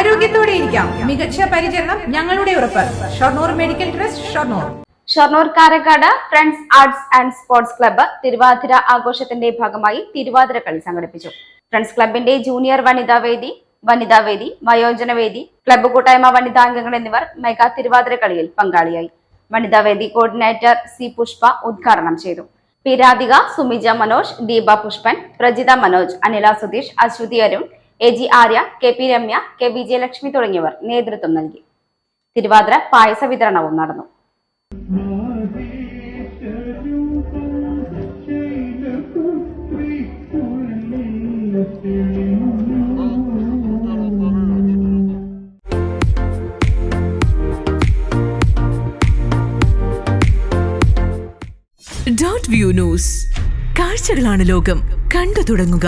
ആരോഗ്യത്തോടെ ഇരിക്കാം. മികച്ച പരിചരണം ഞങ്ങളുടെ ഉറപ്പ്. Shoranur medical trust Shoranur. Shoranur Karakkad friends arts and sports club Thiruvathira ആഘോഷത്തിന്റെ ഭാഗമായി തിരുവാതിര കളി സംഘടിപ്പിച്ചു. ഫ്രണ്ട്സ് ക്ലബിന്റെ ജൂനിയർ വനിതാ വേദി വനിതാ വേദി വയോജന വേദി ക്ലബ്ബ് കൂട്ടായ്മ വനിതാംഗങ്ങൾ എന്നിവർ മെഗാ തിരുവാതിര കളിയിൽ പങ്കാളിയായി. വനിതാ വേദി കോർഡിനേറ്റർ സി പുഷ്പ ഉദ്ഘാടനം ചെയ്തു. P Radhika Sumija Manoj Deepa Pushpan Prajitha Manoj Anila Sudheesh Aswathy Arun A G Arya K P Ramya K Vijayalakshmi തുടങ്ങിയവർ നേതൃത്വം നൽകി. തിരുവാതിര പായസ വിതരണവും നടന്നു. Dot view news. കാഴ്ചകളാണ് ലോകം. കണ്ടു തുടങ്ങുക.